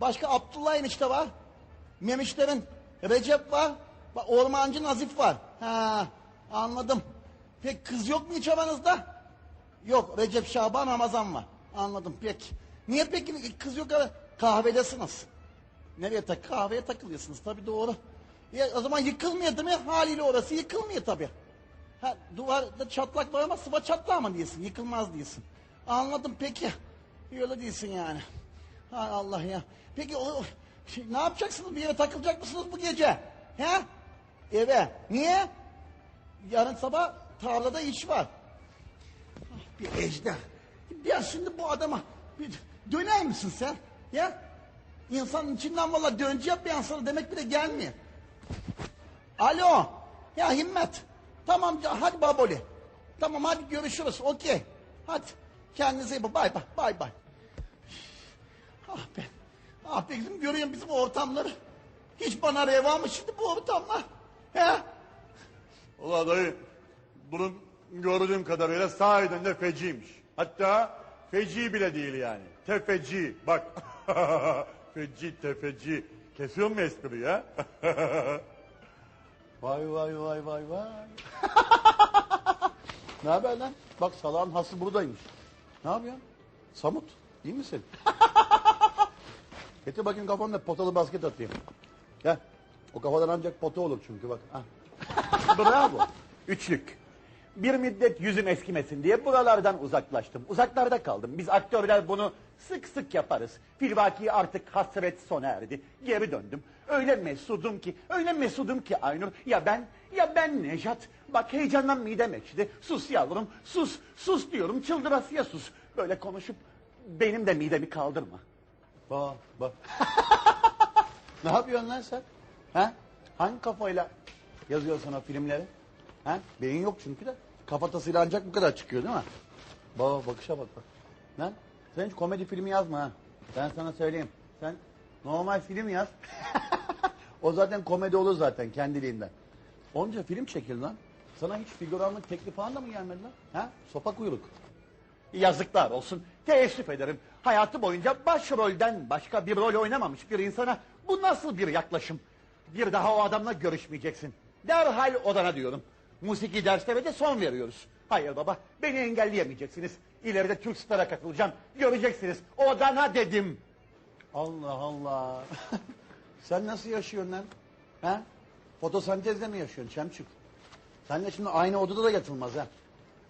Başka Abdullah enişte var. Memişlerin Recep var. Bak Ormancı Nazif var. Ha, anladım. Peki kız yok mu hiç aranızda? Yok Recep Şaban Ramazan var. Anladım peki. Niye peki kız yok kahvedesiniz? Nereye tak kahveye takılıyorsunuz tabii doğru. Ya, o zaman yıkılmıyor değil mi? Haliyle orası yıkılmıyor tabii. Ha, duvarda çatlak var ama sıva çatlağı mı diyorsun? Yıkılmaz diyorsun. Anladım peki. Öyle değilsin yani. Hay Allah ya. Peki o, şey, ne yapacaksınız? Bir yere takılacak mısınız bu gece? He? Eve. Niye? Yarın sabah tarlada iş var. Ah, Bir ejder. Ya şimdi bu adama bir döner misin sen? Ya? İnsanın içinden valla döncü yap bir insana demek bile gelmiyor. Alo. Ya Himmet. Tamam hadi baboli. Tamam hadi görüşürüz. Okey. Hadi. Kendinize iyi bakın. Bay bay. Bay bay. Ah be. Ah be kızım görüyorum bizim ortamları. Hiç bana reva mı şimdi bu ortamlar? He? Ulan dayı bunun gördüğüm kadarıyla sahiden de feciymiş. Hatta feci bile değil yani. Tefeci bak. feci tefeci. Kesiyor mu espriyi ya? Vay vay vay vay vay. ne haber lan? Bak salağın hası buradaymış. Ne yapıyorsun? Samut, iyi misin? Getir bakayım kafamda potalı basket atayım. Gel. O kafadan ancak pota olur çünkü bak. Ha. Bravo. Üçlük. Bir müddet yüzüm eskimesin diye buralardan uzaklaştım. Uzaklarda kaldım. Biz aktörler bunu sık sık yaparız. Filvaki artık hasret sona erdi. Geri döndüm. Öyle mesudum ki, öyle mesudum ki Aynur. Ya ben, ya ben Nejat. Bak heyecandan midem ekşidi. Sus yavrum, sus, sus diyorum. Çıldırasıya sus. Böyle konuşup benim de midemi kaldırma. Bak bak. ne yapıyorsun lan sen? Ha? Hangi kafayla yazıyorsun o filmleri? Ha? Beyin yok çünkü de. Kafatasıyla ancak bu kadar çıkıyor değil mi? Bak bakışa bak bak. Lan sen hiç komedi filmi yazma ha. Ben sana söyleyeyim. Sen normal film yaz. o zaten komedi olur zaten kendiliğinden. Onca film çekil lan. Sana hiç figüranlık teklifi falan da mı gelmedi lan? Ha? Sopa kuyruk. Yazıklar olsun. Teessüf ederim. Hayatı boyunca başrolden başka bir rol oynamamış bir insana bu nasıl bir yaklaşım? Bir daha o adamla görüşmeyeceksin. Derhal odana diyorum. Musiki dersleri de son veriyoruz. Hayır baba, beni engelleyemeyeceksiniz. İleride Türk Star'a katılacağım. Göreceksiniz. Odana dedim. Allah Allah. Sen nasıl yaşıyorsun lan? Ha? Fotosentezle mi yaşıyorsun Çemçük? Senle şimdi aynı odada da yatılmaz ha.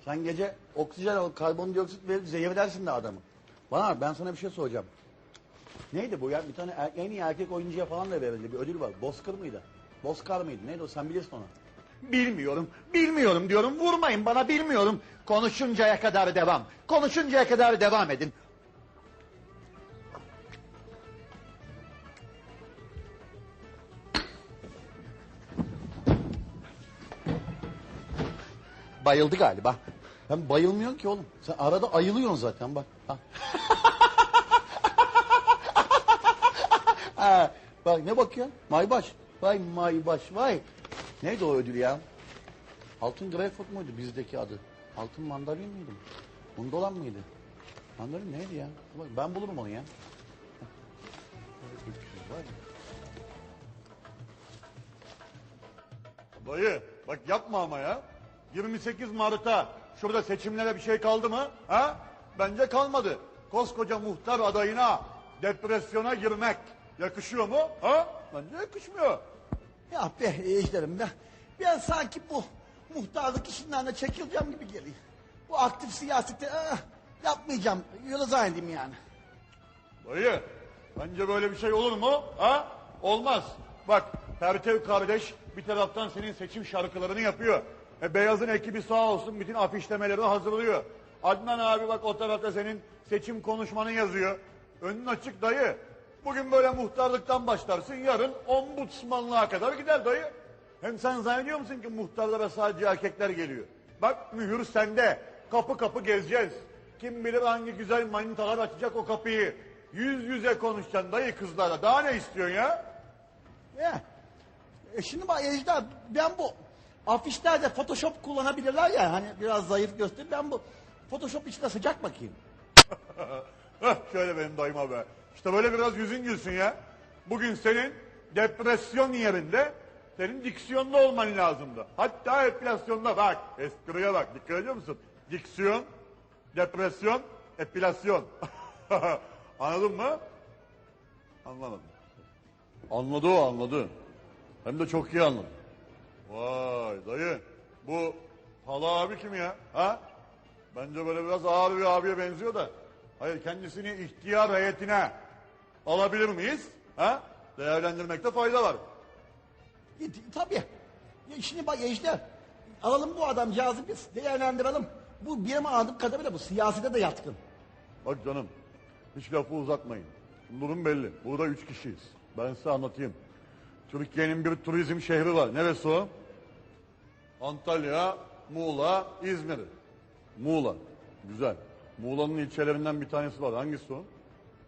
Sen gece oksijen al, karbondioksit verip zehirlersin de adamı. Bana ben sana bir şey soracağım. Neydi bu ya? Bir tane er, en iyi erkek oyuncuya falan da verildi. Bir ödül var. Bozkır mıydı? Bozkar mıydı? Neydi o? Sen bilirsin onu. Bilmiyorum, bilmiyorum diyorum. Vurmayın bana bilmiyorum. Konuşuncaya kadar devam. Konuşuncaya kadar devam edin. Bayıldı galiba. Ben bayılmıyorsun ki oğlum. Sen arada ayılıyorsun zaten bak. Ha. ha, bak ne bakıyorsun? Maybaş. Vay maybaş vay. Neydi o ödül ya? Altın greyfurt muydu bizdeki adı? Altın mandalin miydi? Bunda olan mıydı? Mandalin neydi ya? Bak, Ben bulurum onu ya. Dayı bak yapma ama ya. 28 Mart'ta şurada seçimlere bir şey kaldı mı? Ha? Bence kalmadı. Koskoca muhtar adayına depresyona girmek yakışıyor mu? Ha? Bence yakışmıyor. Ya be ejderim ben, ben sanki bu muhtarlık işinden de çekileceğim gibi geliyor. Bu aktif siyaseti ah, yapmayacağım. Yolu zannedeyim yani. Dayı bence böyle bir şey olur mu? Ha? Olmaz. Bak Pertev kardeş bir taraftan senin seçim şarkılarını yapıyor. E, Beyaz'ın ekibi sağ olsun bütün afişlemeleri hazırlıyor. Adnan abi bak o tarafta senin seçim konuşmanı yazıyor. Önün açık dayı. Bugün böyle muhtarlıktan başlarsın yarın ombudsmanlığa kadar gider dayı. Hem sen zannediyor musun ki muhtarlara sadece erkekler geliyor? Bak mühür sende. Kapı kapı gezeceğiz. Kim bilir hangi güzel manitalar açacak o kapıyı. Yüz yüze konuşacaksın dayı kızlara. Daha ne istiyorsun ya? Ya. E şimdi bak Ejder ben bu afişlerde Photoshop kullanabilirler ya hani biraz zayıf göster. Ben bu Photoshop içine sıcak bakayım. Heh, Şöyle benim dayıma be. İşte böyle biraz yüzün gülsün ya. Bugün senin depresyon yerinde senin diksiyonda olman lazımdı. Hatta epilasyonda bak. Espriye bak. Dikkat ediyor musun? Diksiyon, depresyon, epilasyon. Anladın mı? Anlamadım. Anladı o anladı. Hem de çok iyi anladı. Vay dayı bu Hala abi kim ya? Ha? Bence böyle biraz ağır bir abiye benziyor da. Hayır kendisini ihtiyar heyetine alabilir miyiz? Ha? Değerlendirmekte fayda var. E, tabii. Ya şimdi bak Ejder. Alalım bu adamcağızı biz değerlendirelim. Bu benim anladığım kadarıyla bu siyasete de yatkın. Bak canım hiç lafı uzatmayın. Durum belli. Burada üç kişiyiz. Ben size anlatayım. Türkiye'nin bir turizm şehri var. Neresi o? Antalya, Muğla, İzmir. Muğla. Güzel. Muğla'nın ilçelerinden bir tanesi var. Hangisi o?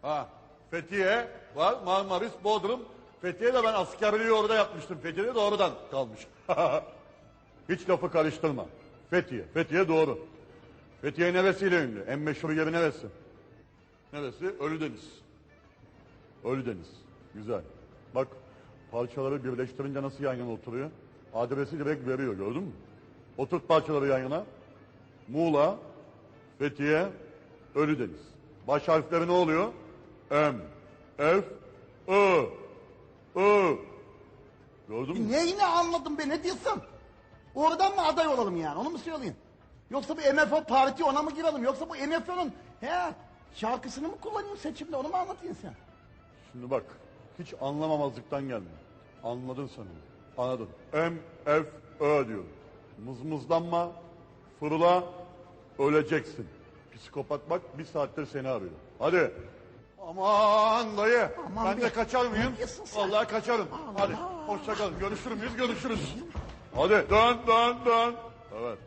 Ha, Fethiye var. Marmaris, Bodrum. Fethiye'de ben askerliği orada yapmıştım. Fethiye'de de oradan kalmış. Hiç lafı karıştırma. Fethiye. Fethiye doğru. Fethiye neresiyle ünlü? En meşhur yeri neresi? Neresi? Ölüdeniz. Ölüdeniz. Güzel. Bak parçaları birleştirince nasıl yan yana oturuyor? Adresi direkt veriyor gördün mü? Oturt parçaları yan yana. Muğla, Fethiye, Ölüdeniz. Baş harfleri ne oluyor? M, F, I, I. Gördün mü? Ne yine anladım be ne diyorsun? Oradan mı aday olalım yani onu mu söyleyin? Yoksa bu MFO parti ona mı girelim? Yoksa bu MFO'nun he şarkısını mı kullanayım seçimde onu mu anlatayım sen? Şimdi bak hiç anlamamazlıktan gelme. Anladın onu. Anladın. M, F, Ö diyor. Mızmızlanma, fırla, öleceksin. Psikopat bak bir saattir seni arıyor. Hadi. Aman dayı. Aman ben be. de kaçar mıyım? Vallahi kaçarım. Allah Hadi. Hoşça kalın. Görüşür müyüz? Görüşürüz. Hadi dön dön dön. Evet.